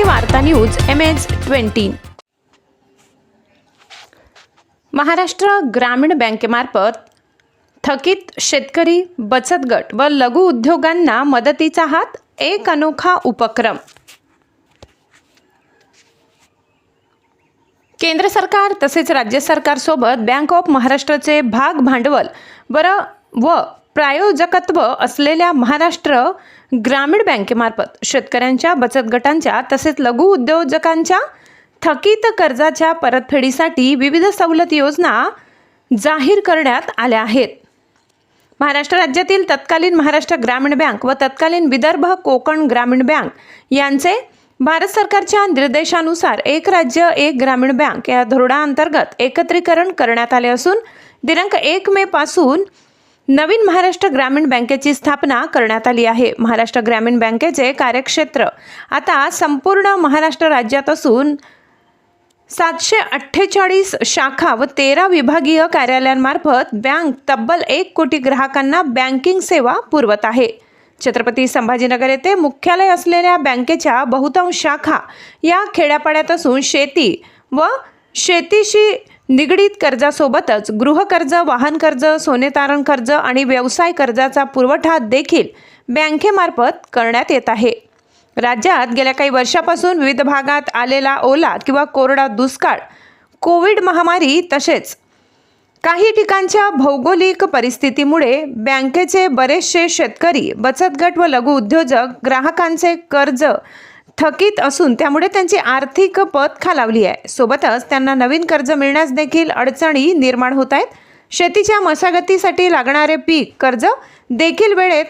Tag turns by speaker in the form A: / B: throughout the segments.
A: महाराष्ट्राची वार्ता news M H twenty Maharashtra ग्रामीण बँकेमार्फत थकीत शेतकरी बचत गट व लघु उद्योगांना मदतीचा हात एक अनोखा उपक्रम. केंद्र सरकार तसेच राज्य सरकारसोबत बँक ऑफ महाराष्ट्रचे भाग भांडवल बरं व प्रायोजकत्व असलेल्या महाराष्ट्र ग्रामीण बँकेमार्फत शेतकऱ्यांच्या बचत गटांच्या तसेच लघु उद्योजकांच्या थकीत कर्जाच्या परतफेडीसाठी विविध सवलत योजना जाहीर करण्यात आल्या आहेत. महाराष्ट्र राज्यातील तत्कालीन महाराष्ट्र ग्रामीण बँक व तत्कालीन विदर्भ कोकण ग्रामीण बँक यांचे भारत सरकारच्या निर्देशानुसार एक राज्य एक ग्रामीण बँक या धोरणाअंतर्गत एकत्रीकरण करण्यात आले असून दिनांक एक मे पासून नवीन महाराष्ट्र ग्रामीण बँकेची स्थापना करण्यात आली आहे. महाराष्ट्र ग्रामीण बँकेचे कार्यक्षेत्र आता संपूर्ण महाराष्ट्र राज्यात असून सातशे अठ्ठेचाळीस शाखा व तेरा विभागीय कार्यालयांमार्फत बँक तब्बल एक कोटी ग्राहकांना बँकिंग सेवा पुरवत आहे. छत्रपती संभाजीनगर येथे मुख्यालय असलेल्या बँकेच्या बहुतांश शाखा या खेड्यापाड्यात असून शेती व शेतीशी निगडीत कर्जासोबतच गृहकर्ज वाहन कर्ज सोने तारण कर्ज आणि व्यवसाय कर्जाचा पुरवठा देखील बँकेमार्फत करण्यात येत आहे. राज्यात गेल्या काही वर्षापासून विविध भागात आलेला ओला किंवा कोरडा दुष्काळ कोविड महामारी तसेच काही ठिकाणच्या भौगोलिक परिस्थितीमुळे बँकेचे बरेचसे शेतकरी बचत गट व लघु उद्योजक ग्राहकांचे कर्ज थकीत असून त्यामुळे त्यांची आर्थिक पत खालावली आहे. सोबतच त्यांना नवीन कर्ज मिळण्यास देखील अडचणी निर्माण होत आहेत. शेतीच्या मशागतीसाठी लागणारे पीक कर्ज देखील वेळेत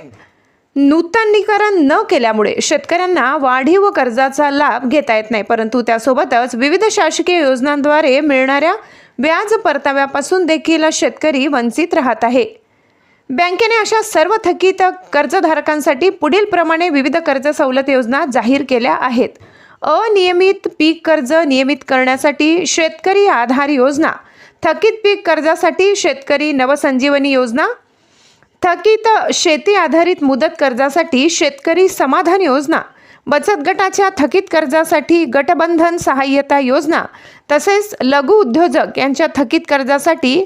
A: नूतनीकरण न केल्यामुळे शेतकऱ्यांना वाढीव कर्जाचा लाभ घेता येत नाही. परंतु त्यासोबतच विविध शासकीय योजनांद्वारे मिळणाऱ्या व्याज परताव्यापासून देखील शेतकरी वंचित राहत आहे. बँकेने अशा सर्व थकीत कर्जधारकांसाठी पुढील प्रमाणे विविध कर्ज सवलत योजना जाहीर केल्या आहेत. अनियमित पीक कर्ज नियमित करण्यासाठी शेतकरी आधार योजना थकीत पीक कर्जासाठी शेतकरी नवसंजीवनी योजना थकीत शेती आधारित मुदत कर्जासाठी शेतकरी समाधान योजना बचत गटाच्या थकीत कर्जासाठी गटबंधन सहाय्यता योजना तसेच लघु उद्योजक यांच्या थकीत कर्जासाठी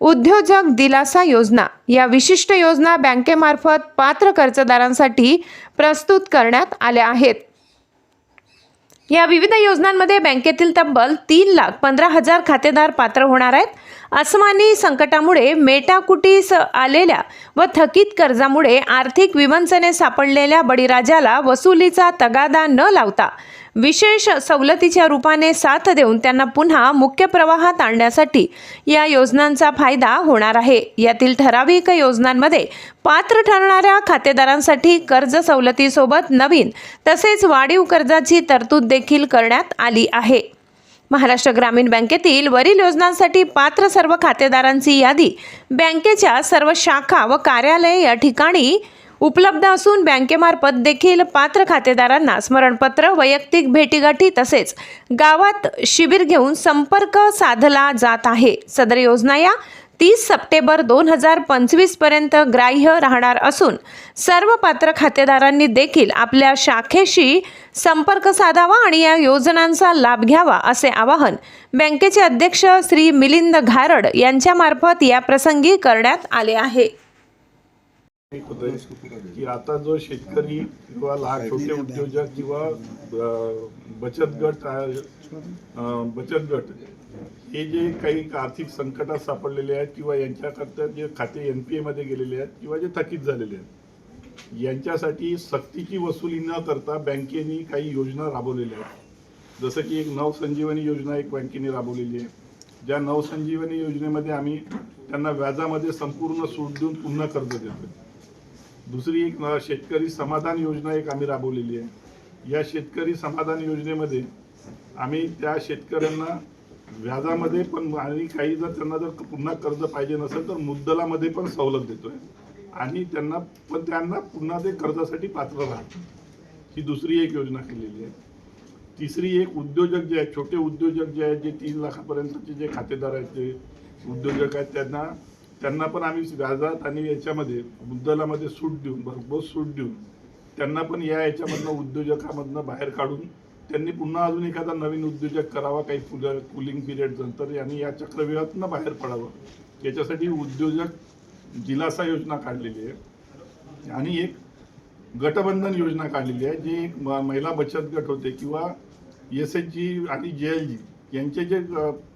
A: उद्योजक दिलासा योजना. या विशिष्ट योजना बँकेमार्फत पात्र कर्जदारांसाठी प्रस्तुत करण्यात आल्या आहेत. या विविध योजनांमध्ये बँकेतील तब्बल तीन लाख पंधरा हजार खातेदार पात्र होणार आहेत. अस्मानी संकटामुळे मेटाकुटीस आलेल्या व थकीत कर्जामुळे आर्थिक विवंचने सापडलेल्या बळीराजाला वसुलीचा तगादा न लावता विशेष सवलतीच्या रूपाने साथ देऊन त्यांना पुन्हा मुख्य प्रवाहात आणण्यासाठी या योजनांचा फायदा होणार आहे. यातील ठराविक योजनांमध्ये पात्र ठरणाऱ्या खातेदारांसाठी कर्ज सवलतीसोबत नवीन तसेच वाढीव कर्जाची तरतूद देखील करण्यात आली आहे. महाराष्ट्र ग्रामीण बँकेतील वरील योजनांसाठी पात्र सर्व खातेदारांची यादी बँकेच्या सर्व शाखा व कार्यालय या ठिकाणी उपलब्ध असून बँकेमार्फत देखील पात्र खातेदारांना स्मरणपत्र वैयक्तिक भेटीगाठी तसेच गावात शिबिर घेऊन संपर्क साधला जात आहे. सदर योजना या तीस सप्टेंबर दोन हजार पंचवीसपर्यंत ग्राह्य राहणार असून सर्व पात्र खातेदारांनी देखील आपल्या शाखेशी संपर्क साधावा आणि या योजनांचा लाभ घ्यावा असे आवाहन बँकेचे अध्यक्ष श्री मिलिंद घारड यांच्यामार्फत या प्रसंगी करण्यात आले आहे.
B: की आता जो शेतकरी किंवा लहान छोटे उद्योजक किंवा बचत गट बचत गट हे जे काही आर्थिक संकटात सापडलेले आहेत किंवा यांच्याकरता जे खाते एन पी मध्ये गेलेले आहेत किंवा जे थकीत झालेले आहेत यांच्यासाठी सक्तीची वसुली न करता बँकेने काही योजना राबवलेल्या आहेत. जसं की एक नवसंजीवनी योजना एक बँकेने राबवलेली आहे. ज्या नवसंजीवनी योजनेमध्ये आम्ही त्यांना व्याजामध्ये संपूर्ण सूट देऊन पुन्हा कर्ज देतो दुसरी एक शेतकरी समाधान योजना एक आम्ही राबवलेली आहे. या शेतकरी समाधान योजनेमध्ये आम्ही त्या शेतकऱ्यांना व्याजामध्ये पण आणि काही जर त्यांना जर पुन्हा कर्ज पाहिजे नसेल तर मुद्दलामध्ये पण सवलत देतोय. आणि त्यांना पण त्यांना पुन्हा ते कर्जासाठी पात्र राहतात ही दुसरी एक योजना केलेली आहे. तिसरी एक उद्योजक जे आहेत छोटे उद्योजक जे आहेत जे तीन लाखापर्यंतचे जे खातेदार आहेत ते उद्योजक आहेत त्यांना त्यांना पण आम्ही व्याजात आणि याच्यामध्ये मुद्दलामध्ये सूट देऊन भरपूर सूट देऊन त्यांना पण या याच्यामधनं उद्योजकामधनं बाहेर काढून त्यांनी पुन्हा अजून एखादा नवीन उद्योजक करावा काही फुल कुलिंग पिरियड नंतर आणि या चक्रव्यूहातनं बाहेर पडावं. याच्यासाठी उद्योजक दिलासा योजना काढलेली आहे. आणि एक गटबंधन योजना काढलेली आहे जे एक म- महिला बचत गट होते किंवा एस एच जी आणि जे एल जी. यांचे जे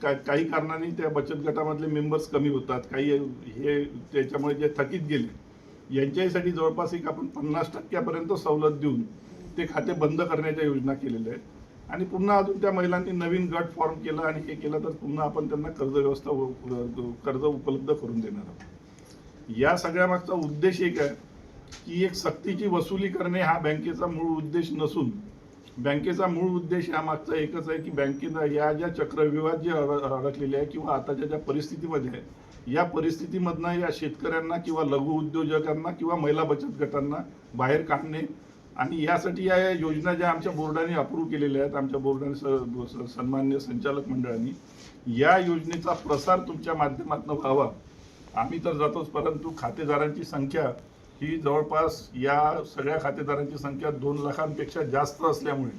B: काही कारणाने त्या बचत गटामधले मेंबर्स कमी होतात काही हे त्याच्यामुळे जे थकीत गेले यांच्यासाठी जवळपास एक आपण पन्नास टक्क्यापर्यंत सवलत देऊन ते खाते बंद करण्याच्या योजना केलेल्या आहेत. आणि पुन्हा अजून त्या महिलांनी नवीन गट फॉर्म केला आणि हे केलं तर पुन्हा आपण त्यांना कर्ज व्यवस्था कर्ज उपलब्ध करून देणार आहोत. या सगळ्यामागचा उद्देश एक आहे की एक सक्तीची वसुली करणे हा बँकेचा मूळ उद्देश नसून बँकेचा मूळ उद्देश यामागचा एकच आहे की बँकेनं या ज्या चक्रव्यूहात जे अडकलेले आहे किंवा आताच्या ज्या परिस्थितीमध्ये आहे या परिस्थितीमधनं या शेतकऱ्यांना किंवा लघु उद्योजकांना किंवा महिला बचत गटांना बाहेर काढणे आणि यासाठी या या योजना ज्या आमच्या बोर्डाने अप्रूव्ह केलेल्या आहेत आमच्या बोर्डाने सन्मान्य संचालक मंडळाने या योजनेचा प्रसार तुमच्या माध्यमातून व्हावा. आम्ही तर जातोच परंतु खातेदारांची संख्या ही जवळपास या सगळ्या खातेदारांची संख्या दोन लाखांपेक्षा जास्त असल्यामुळे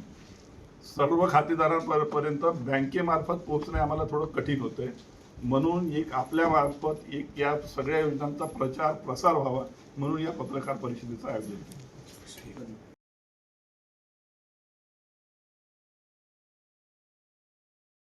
B: सर्व खातेदारांपर्यंत बँकेमार्फत पोहोचणे आम्हाला थोडं कठीण होतंय. म्हणून एक आपल्या मार्फत एक या सगळ्या योजनांचा प्रचार प्रसार व्हावा म्हणून या पत्रकार परिषदेचं आयोजन केलं.